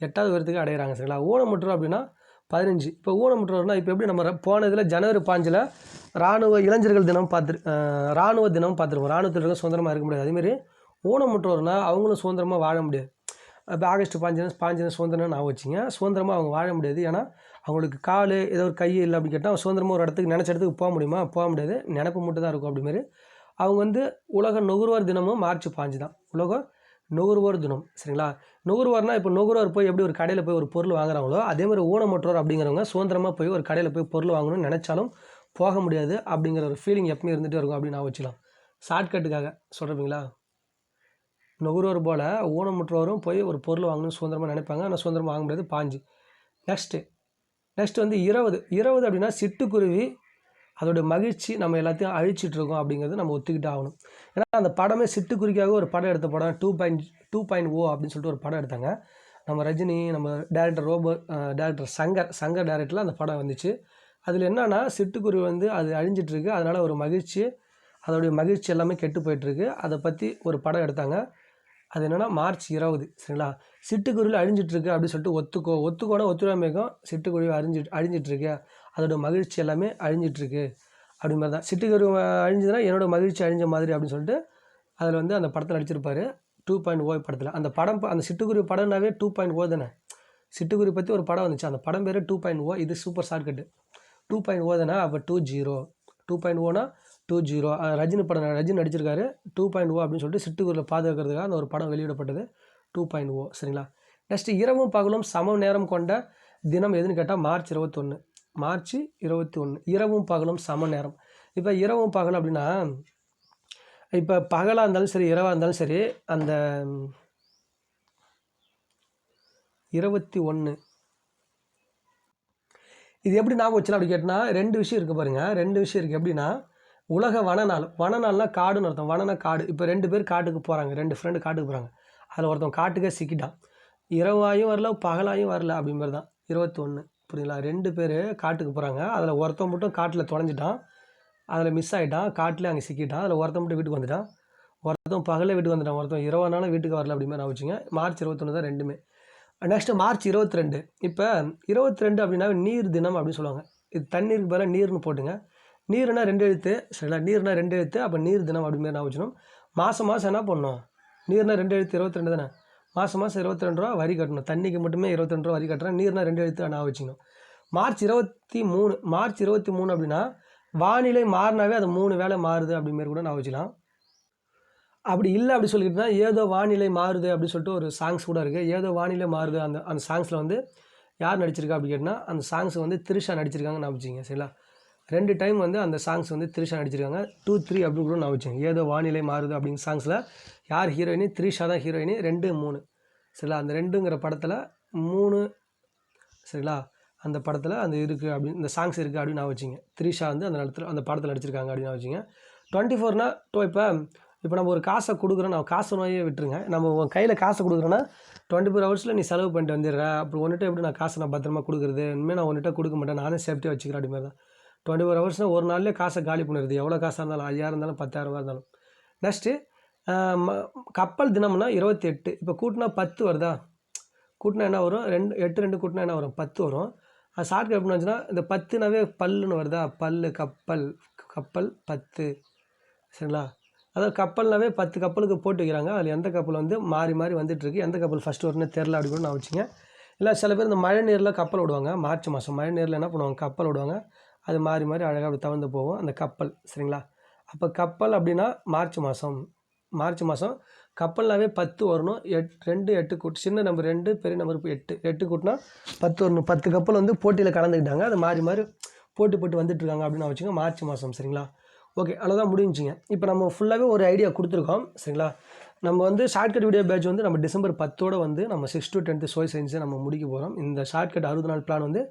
எட்டாவது உயரத்துக்கு அடையிறாங்க. சரிங்களா? ஊனமுற்றோர் அப்படின்னா பதினஞ்சு. இப்போ ஊனமுற்றோர்னா இப்போ எப்படி நம்ம போன இதில் ஜனவரி பாஞ்சில் ராணுவ இளைஞர்கள் தினம் பார்த்து ராணுவ தினம் பார்த்துருக்கோம் ராணுவத்தில் சுதந்திரமாக இருக்க முடியாது. அதேமாரி ஊனமுற்றோர்னா அவங்களும் சுதந்திரமாக வாழ முடியாது. இப்போ ஆகஸ்ட் பாஞ்சு பாஞ்சு சுதந்திரம் நான் வச்சிங்க சுதந்திரமாக அவங்க வாழ முடியாது. ஏன்னா அவங்களுக்கு கால் ஏதோ ஒரு கை இல்லை அப்படின்னு கேட்டால் சுதந்திரமாக ஒரு இடத்துக்கு நினச்ச இடத்துக்கு போக முடியுமா? போக முடியாது. நினப்பு மட்டும் தான் இருக்கும் அப்படிமாரி அவங்க வந்து உலக நுகர்வோர் தினமும் மார்ச் பாஞ்சு தான் உலக நுகர்வோர் தினம் சரிங்களா? நுகர்வோர்னால் இப்போ நுகர்வோர் போய் எப்படி ஒரு கடையில் போய் ஒரு பொருள் வாங்குறாங்களோ அதே மாதிரி ஊனமுற்றோர் அப்படிங்கிறவங்க சுதந்திரமாக போய் ஒரு கடையில் போய் பொருள் வாங்கணும்னு நினச்சாலும் போக முடியாது அப்படிங்கிற ஒரு ஃபீலிங் எப்பவுமே இருந்துகிட்டே இருக்கும் அப்படின்னு நான் வச்சுக்கலாம். ஷார்ட்கட்டுக்காக சொல்கிறீங்களா நுகர்வோர் போல் ஊனமுற்றோரும் போய் ஒரு பொருள் வாங்கணும்னு சுதந்திரமாக நினைப்பாங்க. ஆனால் சுதந்திரமாக வாங்க முடியாது பாஞ்சு. நெக்ஸ்ட்டு நெக்ஸ்ட் வந்து இருபது. இருபது அப்படின்னா சிட்டுக்குருவி அதோடைய மகிழ்ச்சி நம்ம எல்லாத்தையும் அழிச்சிட்டு இருக்கோம் அப்படிங்கிறது நம்ம ஒத்துக்கிட்டு ஆகணும். ஏன்னா அந்த படமே சிட்டுக்குருவிக்காக ஒரு படம் எடுத்த படம் two point two point O அப்படின்னு சொல்லிட்டு ஒரு படம் எடுத்தாங்க. நம்ம ரஜினி நம்ம director robo director Shankar Shankar டேரக்டரில் அந்த படம் வந்துச்சு. அதில் என்னென்னா சிட்டுக்குருவி வந்து அது அழிஞ்சிட்ருக்கு. அதனால் ஒரு மகிழ்ச்சி அதோடைய மகிழ்ச்சி எல்லாமே கெட்டு போயிட்டுருக்கு அதை பற்றி ஒரு படம் எடுத்தாங்க. அது என்னென்னா மார்ச் இருபது சரிங்களா? சிட்டுக்குருவில் அழிஞ்சிட்ருக்கு அப்படின்னு சொல்லிட்டு ஒத்துக்கோ ஒத்துக்கோட ஒத்துழைமைக்கும் சிட்டுக்குருவி அழிஞ்சி அழிஞ்சிட்ருக்கு. அதோடய அதோட மகிழ்ச்சி எல்லாமே அழிஞ்சிட்ருக்கு. அப்படி மாதிரி தான். சிட்டுக்குருவி அழிஞ்சதுன்னா என்னோடய மகிழ்ச்சி அழிஞ்ச மாதிரி அப்படின்னு சொல்லிட்டு அதில் வந்து அந்த படத்தில் நடிச்சிருப்பார். டூ பாயிண்ட் ஓ படத்தில். அந்த படம் அந்த சிட்டுக்குருவி படம்னாவே டூ பாயிண்ட் ஓ தானே? சிட்டுக்குருவி பற்றி ஒரு படம் வந்துச்சு. அந்த படம் பேர் டூ பாயிண்ட் ஓ. இது super shortcut. Two point O தானே? அப்போ டூ ஜீரோ. டூ பாயிண்ட் ஓனா டூ ஜீரோ. ரஜினி படம் ரஜினி நடிச்சிருக்காரு. டூ பாயிண்ட் ஓ அப்படின்னு சொல்லிட்டு சிட்டுக்குருவில் பாதுகாக்கிறதுக்காக அந்த ஒரு படம் வெளியிடப்பட்டது. Two point O. சரிங்களா? நெக்ஸ்ட்டு இரவும் பகலும் சம நேரம் கொண்ட தினம் எதுன்னு கேட்டால் மார்ச் இருபத்தொன்று மார்ச் இருபத்தி ஒன்று இரவும் பகலும் சம நேரம். இப்போ இரவும் பகல் அப்படின்னா இப்போ பகலாக இருந்தாலும் சரி இரவாக இருந்தாலும் சரி அந்த இருபத்தி ஒன்று இது எப்படி ஞாபகம் வச்சலாம் அப்படி கேட்டால் ரெண்டு விஷயம் இருக்குது பாருங்கள் ரெண்டு விஷயம் இருக்குது எப்படின்னா உலக வனநாள் வனநாள்னால் காடுன்னு அர்த்தம். வனனா காடு. இப்போ ரெண்டு பேர் காட்டுக்கு போகிறாங்க ரெண்டு ஃப்ரெண்டு காட்டுக்கு போகிறாங்க அதில் ஒருத்தன் காட்டுக்கே சிக்கிட்டான். இரவாயும் வரல பகலாயும் வரல அப்படிங்கிறது மாதிரி தான். இருபத்தொன்று புரியுங்களா ரெண்டு பேர் காட்டுக்கு போகிறாங்க அதில் ஒருத்தன் மட்டும் காட்டில் தொலைஞ்சிட்டான். அதில் மிஸ் ஆகிட்டான் காட்டில் அங்கே சிக்கிட்டான். அதில் ஒருத்தன் மட்டும் வீட்டுக்கு வந்துட்டான். ஒருத்தன் பகலே வீட்டுக்கு வந்துட்டான். ஒருத்தன் இரவானாலும் வீட்டுக்கு வரல அப்படி நான் வச்சுங்க மார்ச் இருபத்தொன்று தான் ரெண்டுமே. நெக்ஸ்ட்டு மார்ச் இருபத்தி ரெண்டு இப்போ இருபத்தி ரெண்டு அப்படின்னா நீர் தினம் அப்படின்னு சொல்லுவாங்க. இது தண்ணீருக்கு பதிலாக நீர்னு போட்டுங்க. நீர்னா ரெண்டு எழுத்து. சரிங்களா? நீர்னா ரெண்டு எழுத்து. அப்போ நீர் தினம் அப்படிமாரி நான் வச்சுக்கணும் மாதம் மாதம் என்ன பண்ணணும்? நீர்னா ரெண்டு எழுத்து இருபத்தி ரெண்டு தானே? மாதம் மாதம் இருபத்தி ரெண்டு ரூபா வரி கட்டணும். தண்ணிக்கு மட்டுமே இருபத்தி ரெண்டு ரூபா வரி கட்டுறேன். நீர்னா ரெண்டு எழுத்து நான் வச்சுக்கணும். மார்ச் இருபத்தி மூணு மார்ச் இருபத்தி மூணு அப்படின்னா வானிலை மாறினாவே அது மூணு வேலை மாறுது அப்படிமாரி கூட நான் வச்சுக்கலாம். அப்படி இல்லை அப்படி சொல்லிக்கிட்டுனா ஏதோ வானிலை மாறுது அப்படின்னு சொல்லிட்டு ஒரு சாங்ஸ் கூட இருக்குது ஏதோ வானிலை மாறுது அந்த அந்த சாங்ஸில் வந்து யார் நடிச்சிருக்கா அப்படி கேட்டால் அந்த சாங்ஸ் வந்து த்ரிஷா நடிச்சிருக்காங்க நான் வச்சுங்க சரிங்களா? ரெண்டு டைம் வந்து அந்த சாங்ஸ் வந்து த்ரிஷா நடிச்சிருக்காங்க. டூ த்ரீ அப்படி கூட நான் வச்சேன் ஏதோ வானிலை மாறுது அப்படிங்கிற சாங்ஸில் யார் ஹீரோயினி? த்ரிஷா தான் ஹீரோயினி. ரெண்டு மூணு. சரிங்களா? அந்த ரெண்டுங்கிற படத்தில் மூணு சரிங்களா? அந்த படத்தில் அந்த இருக்குது அப்படின்னு இந்த சாங்ஸ் இருக்குது அப்படின்னு நான் வச்சுங்க. த்ரிஷா வந்து அந்த இடத்துல அந்த படத்தில் நடிச்சிருக்காங்க அப்படின்னு நான் வச்சுங்க. டுவெண்ட்டி ஃபோர்னா டோ இப்போ இப்போ நம்ம ஒரு காசை கொடுக்குறோம் நான் காசு நோயே விட்டுருங்க. நம்ம உன் கையில் காசை கொடுக்குறோன்னா டுவெண்ட்டி ஃபோர் ஹவர்ஸில் நீ செலவு பண்ணிட்டு வந்துடுறேன் அப்புறம் ஒன்றுட்ட எப்படி நான் காசை நான் பத்திரமா கொடுக்குறது? இனிமேல் நான் ஒன்றுட்ட கொடுக்க மாட்டேன். நானே சேஃப்டியாக வச்சுக்கிறேன் அப்படி மாதிரி தான். டுவெண்ட்டி ஃபோர் ஹவர்ஸ்னால் ஒரு நாள்லேயே காசை காலி பண்ணிடுது எவ்வளோ காசாக இருந்தாலும் ஐயாயிரம் இருந்தாலும் பத்தாயிரரூபா இருந்தாலும். நெக்ஸ்ட்டு கப்பல் தினம்னா இருபத்தி எட்டு இப்போ கூட்டினா பத்து வருதா? கூட்டினா என்ன வரும்? ரெண்டு எட்டு ரெண்டு கூட்டினா என்ன வரும்? பத்து வரும். அது ஷார்ட்கட் எப்படி வந்துச்சுன்னா இந்த பத்துனாவே பல்லுன்னு வருதா? பல்லு கப்பல் கப்பல் பத்து. சரிங்களா? அதாவது கப்பல்னாவே பத்து கப்பலுக்கு போட்டு வைக்கிறாங்க. அதில் எந்த கப்பல் வந்து மாறி மாறி வந்துட்டுருக்கு? எந்த கப்பல் ஃபஸ்ட்டு வரும்னு தெரில அப்படி கூட நான் வச்சுங்க. இல்லை சில பேர் இந்த மழை நீரில் கப்பல் விடுவாங்க மார்ச் மாதம் மழை நீரில் என்ன பண்ணுவாங்க? கப்பல் விடுவாங்க அது மாறி மாறி அழகாக அப்படி தவந்து போகும். அந்த கப்பல் சரிங்களா? அப்போ கப்பல் அப்படின்னா மார்ச் மாதம் மார்ச் மாதம் கப்பல்னாவே பத்து வரணும். எட் ரெண்டு எட்டு கூட்டு சின்ன நம்பர் ரெண்டு பெரிய நம்பர் எட்டு எட்டு கூட்டினா பத்து வரணும். பத்து கப்பல் வந்து போட்டியில் கலந்துக்கிட்டாங்க. அது மாறி மாறி போட்டி போட்டு வந்துட்டுருக்காங்க அப்படின்னு வச்சுங்க மார்ச் மாதம் சரிங்களா? ஓகே அவ்வளோதான் முடிஞ்சுங்க. இப்போ நம்ம ஃபுல்லாகவே ஒரு ஐடியா கொடுத்துருக்கோம் சரிங்களா? நம்ம வந்து ஷார்ட்கட் வீடியோ பேட்ச் வந்து நம்ம டிசம்பர் பத்தோடு வந்து நம்ம சிக்ஸ் டு டென்த்து சோய் சயின்ஸை நம்ம முடிக்க போகிறோம் இந்த ஷார்ட்கட் அறுபது நாள் பிளான் வந்து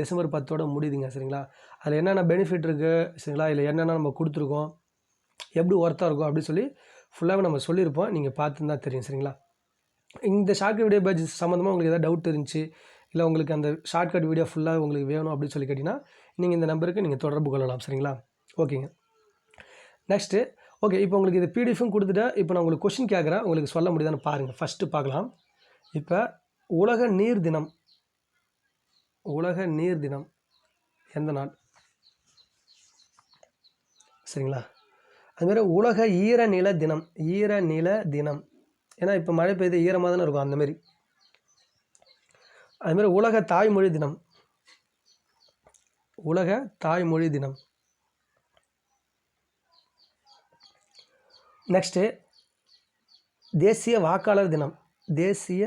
டிசம்பர் பத்தோட முடியுதுங்க சரிங்களா? அதில் என்னென்ன பெனிஃபிட் இருக்குது சரிங்களா? இல்லை என்னென்ன நம்ம கொடுத்துருக்கோம் எப்படி ஒர்த்தாக இருக்கும் அப்படின்னு சொல்லி ஃபுல்லாகவே நம்ம சொல்லியிருப்போம். நீங்கள் பார்த்து தான் தெரியும் சரிங்களா? இந்த ஷார்ட்கட் வீடியோ பேஜ் சம்மந்தமாக உங்களுக்கு எதாவது டவுட் இருந்துச்சு இல்லை உங்களுக்கு அந்த ஷார்ட்கட் வீடியோ ஃபுல்லாக உங்களுக்கு வேணும் அப்படின்னு சொல்லி கேட்டிங்கன்னா நீங்கள் இந்த நம்பருக்கு நீங்கள் தொடர்பு கொள்ளலாம் சரிங்களா? ஓகேங்க நெக்ஸ்ட்டு ஓகே இப்போ உங்களுக்கு இது பிடிஎஃப்பும் கொடுத்துட்டு இப்போ நான் உங்களுக்கு கொஷின் கேட்குறேன். உங்களுக்கு சொல்ல முடியுதான்னு பாருங்கள் ஃபஸ்ட்டு பார்க்கலாம். இப்போ உலக நீர் தினம். உலக நீர் தினம். எந்த நாள்? சரிங்களா? அதுமாரி உலக ஈரநில தினம் ஈரநில தினம். ஏன்னா இப்போ மழை பெய்து ஈரமாக தானே இருக்கும் அந்தமாரி அதுமாரி உலக தாய்மொழி தினம். உலக தாய்மொழி தினம். நெக்ஸ்ட்டு தேசிய வாக்காளர் தினம். தேசிய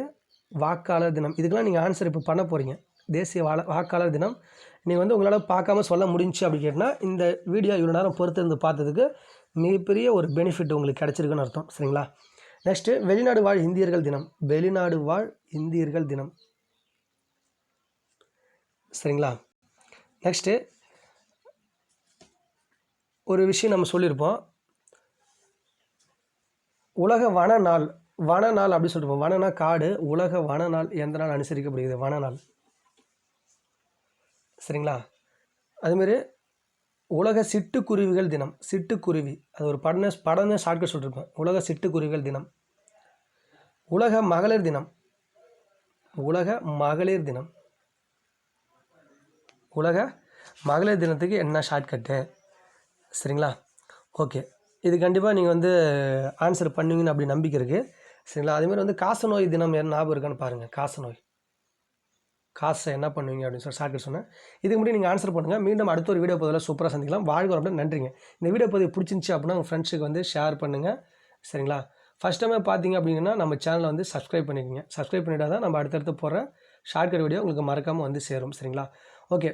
வாக்காளர் தினம். இதுக்கெல்லாம் நீங்கள் ஆன்சர் இப்போ பண்ண போகிறீங்க தேசிய வாழ வாக்காளர் தினம். நீங்கள் வந்து உங்களால் பார்க்காம சொல்ல முடிஞ்சு அப்படி கேட்டால் இந்த வீடியோ இவ்வளோ நேரம் பொறுத்திருந்து பார்த்ததுக்கு மிகப்பெரிய ஒரு பெனிஃபிட் உங்களுக்கு கிடச்சிருக்குன்னு அர்த்தம் சரிங்களா? நெக்ஸ்ட்டு வெளிநாடு வாழ் இந்தியர்கள் தினம். வெளிநாடு வாழ் இந்தியர்கள் தினம். சரிங்களா? நெக்ஸ்ட்டு ஒரு விஷயம் நம்ம சொல்லியிருப்போம். உலக வன நாள். வன நாள் அப்படி சொல்லிருப்போம் வனனா காடு உலக வன நாள் எந்த நாள் அனுசரிக்கப்படுகிறது? வன நாள். சரிங்களா? அதுமாரி உலக சிட்டுக்குருவிகள் தினம். சிட்டுக்குருவி. அது ஒரு படம் படமே ஷார்ட்கட் சொல்லியிருப்பேன் உலக சிட்டுக்குருவிகள் தினம். உலக மகளிர் தினம். உலக மகளிர் தினம். உலக மகளிர் தினத்துக்கு என்ன ஷார்ட்கட்டு சரிங்களா? ஓகே இது கண்டிப்பாக நீங்கள் வந்து ஆன்சர் பண்ணுவீங்கன்னு அப்படி நம்பிக்கை இருக்குது சரிங்களா? அதேமாதிரி வந்து காச நோய் தினம் என்ன ஞாபகம் இருக்கான்னு பாருங்கள் காச நோய் காசை என்ன பண்ணுவீங்க அப்படின்னு சொல்லி ஷார்ட்கட் சொன்னேன். இதுக்கு முன்னாடி நீங்கள் ஆன்சர் பண்ணுங்கள் மீண்டும் அடுத்த ஒரு வீடியோ பதிவில் சூப்பராக சந்திக்கலாம். வாழ்க அப்படின்னு நன்றிங்க. இந்த வீடியோ பதிவு பிடிச்சிருந்துச்சி அப்படின்னா உங்கள் ஃப்ரெண்ட்ஸுக்கு வந்து ஷேர் பண்ணுங்கள் சரிங்களா? ஃபஸ்ட் டைமே பார்த்தீங்க அப்படின்னா நம்ம சேனலை வந்து சப்ஸ்கிரைப் பண்ணிக்கோங்க. சப்ஸ்கிரைப் பண்ணிட்டா தான் நம்ம அடுத்தடுத்து போகிற ஷார்ட்கட் வீடியோ உங்களுக்கு மறக்காமல் வந்து சேரும். சரிங்களா? ஓகே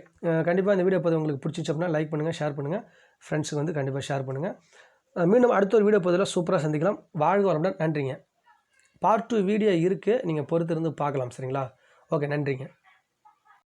கண்டிப்பாக இந்த வீடியோ பதிவு உங்களுக்கு பிடிச்சிச்சு அப்படின்னா லைக் பண்ணுங்கள் ஷேர் பண்ணுங்கள் ஃப்ரெண்ட்ஸுக்கு வந்து கண்டிப்பாக ஷேர் பண்ணுங்கள் மீண்டும் அடுத்த ஒரு வீடியோ பதிவில் சூப்பராக சந்திக்கலாம். வாழ்க வரமுடன் நன்றிங்க. பார்ட் டூ வீடியோ இருக்குது நீங்கள் பொறுத்திருந்து பார்க்கலாம். சரிங்களா? ஓகே நன்றிங்க.